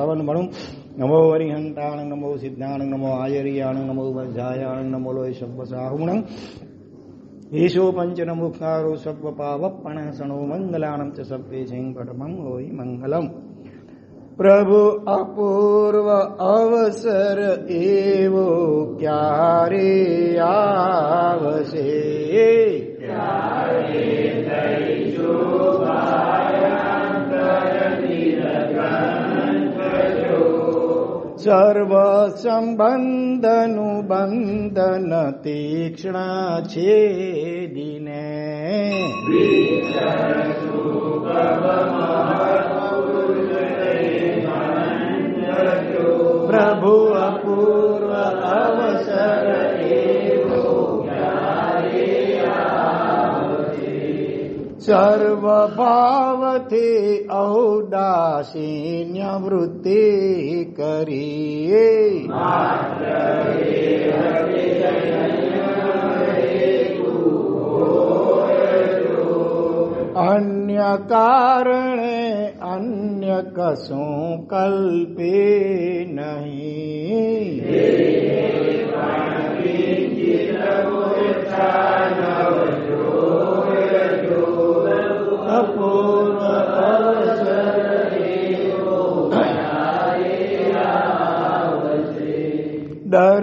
શ્રવણ ભણું નમો હરિહંતાણ નમો સિદ્ધાણ નમો આયરિયાણ નમો વજ્જાયાણ નમો લોય સબ્બ સાહુણ ઈશો પંચન મુખારો સબ્બ પાવપણ સણો મંગલાણમ ચ સબ્બે શંકટમં હોય મંગલમ પ્રભુ અપૂર્વ અવસર એવો ક્યારે આવશે સર્વ સંબંધનું सर्वसम्बन्धनुबन् तीक्ष्ण प्रभु अपूर्व अवसर सर्वभावते औदासीन्यवृत्ति। કરીએ. અન્ય કારણે અન્ય કશું કલ્પે નહીં. અપૂર્વ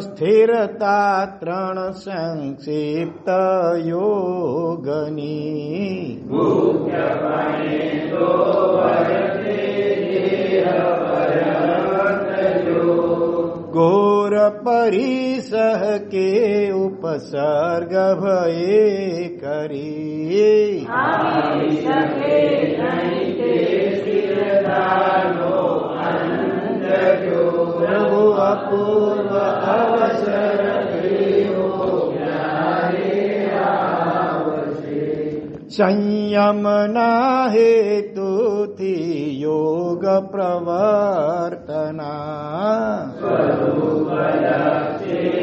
સ્થિરતા ત્રણ સંક્ષિપ્ત યોગની ઘોર પરિસહ કે ઉપસર્ગ ભયે કરી પ્રભુ અપૂર્વ અવસર યોગ પ્રવર્તના તે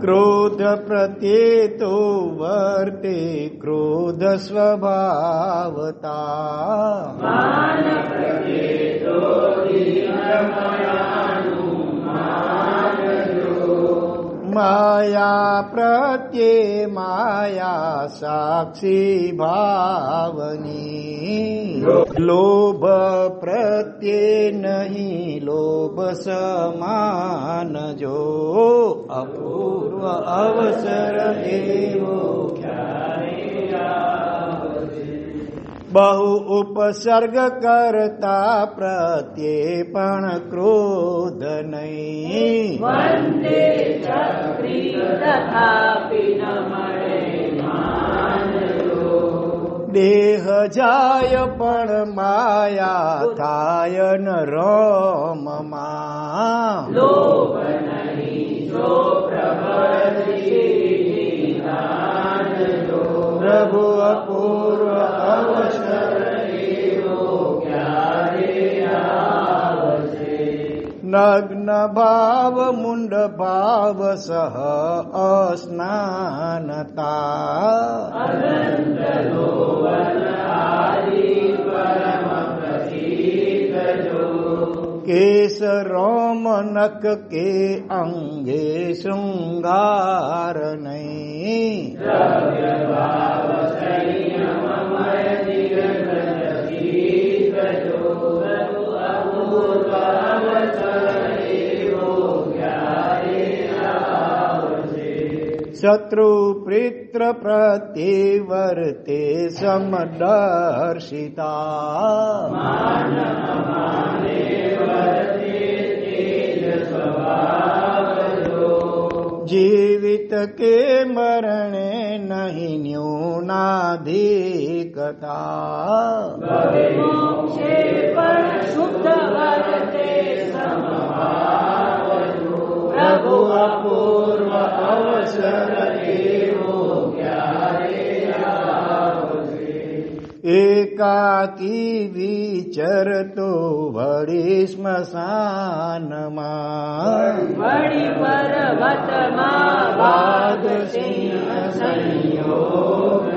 क्रोधप्रत्येतो वर्ते क्रोधस्वभावता। माया प्रत्ये माया साक्षी भावनी। લોભ પ્રત્યે નહીં લોભ સમાન જો અપૂર્વ અવસર એવો બહુ ઉપસર્ગ કરતા પ્રત્યે પણ ક્રોધ નહીં વંદે ચક્રી તથા પિન મળે દેહ જાય પણ માયા થાય ન રોમમાં. પ્રભુ અપૂર્વ અવસર नग्नभावमुण्डभावसः अस्नानता। मुण्ण्डबावश अस्ननता केश रौमनके अङ्गे शृङ्गारण કેસ રોમ નક કે અંગે શૃંગાર નહીં શત્રુ પ્રિત્ર પ્રતિવર્તે સમદર્શિતા પ્રભુ અપૂર્વ અવસર એવો એકાકી વિચરતો વળી સ્મશાનમાં. વળી પર્વતમાં સિંહ સંયોગ.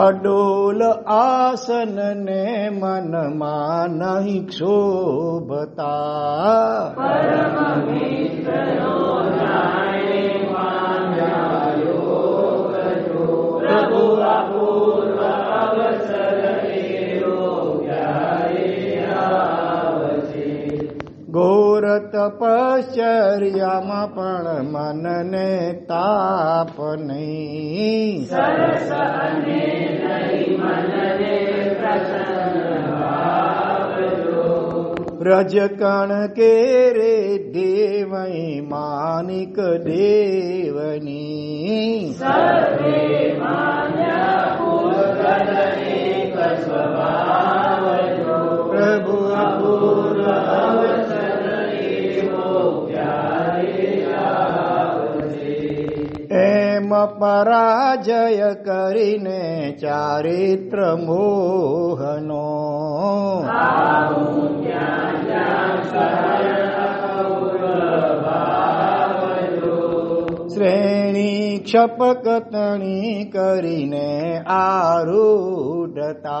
અડોલ આસન ને મનમાં નહીં ક્ષોભતા. પરમ મિત્રનો જાણે તપશ્ચર્યામાં પણ મનને તાપ નહીં. સરસ અને નહીં મનને પ્રસન્ન ભાવજો રજકણ કે રે દેવઈ માનિક દેવની. પ્રભુ અપૂર્વ પરાજય કરીને ચારિત્ર મોહનો. શ્રેણી ક્ષપકતણી કરીને આરૂઢતા.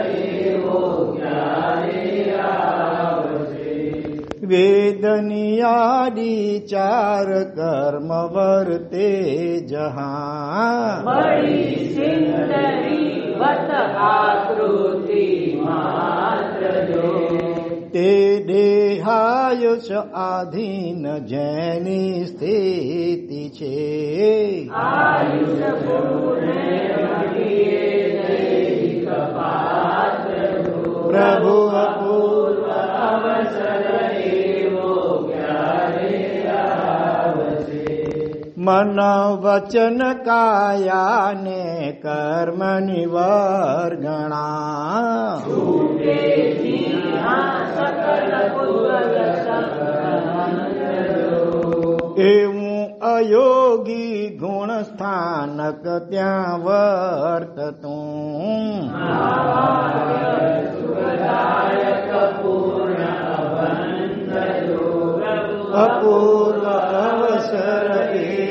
વેદનિયાદી ચાર કર્મ વર્તે તે દેહાયુષ આધીન જેની સ્થિતિ છે આયુષ મન વચન કાયાને કર્મ નિવર્ગણા છૂટે સિંહા સકલ પુત્ર સંગમન જો એવું અયોગી ગુણ સ્થાનક ત્યાં વર્તતું. અપૂર્વ અવસર એવો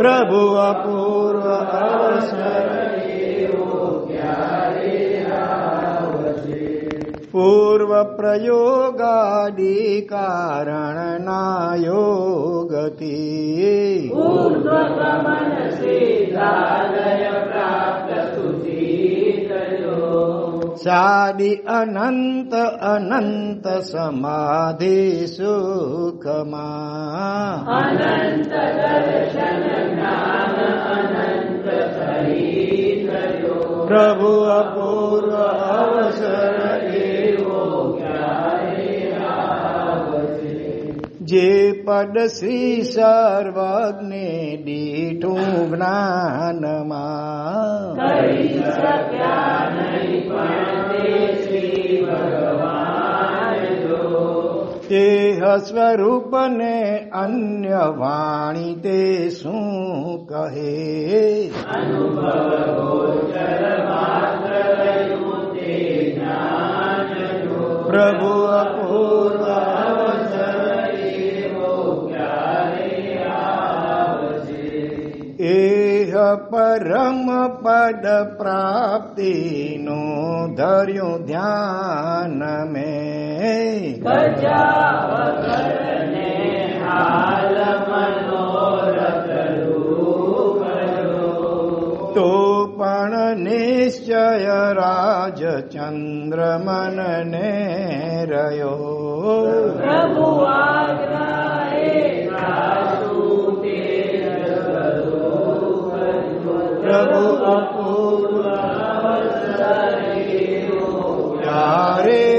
પ્રભુ અપૂર્વ અવસર પૂર્વ પ્રયોગાદિ યોગથી. ઊર્ધ્વગમન સિદ્ધાલય પ્રાપ્ત સુચિત જો સાદી અનંત અનંત સમાધિ સુખમાં અનંત દર્શન અનંત પ્રભુ અપૂર્વ અવસર એવો જે પદ શ્રી સર્વજ્ઞે દીઠું જ્ઞાનમાં તે સ્વરૂપને અન્ય વાણી તે શું કહે? પ્રભુ અપૂર્વ પરમ પદ પ્રાપ્તિનું ધર્યું ધ્યાન મે તો પણ નિશ્ચય રાજચંદ્ર મનને રહ્યો પ્રભુ આજ્ઞાએ જો પ્રભુ અપૂર્વ અવસર એવો ત્યારે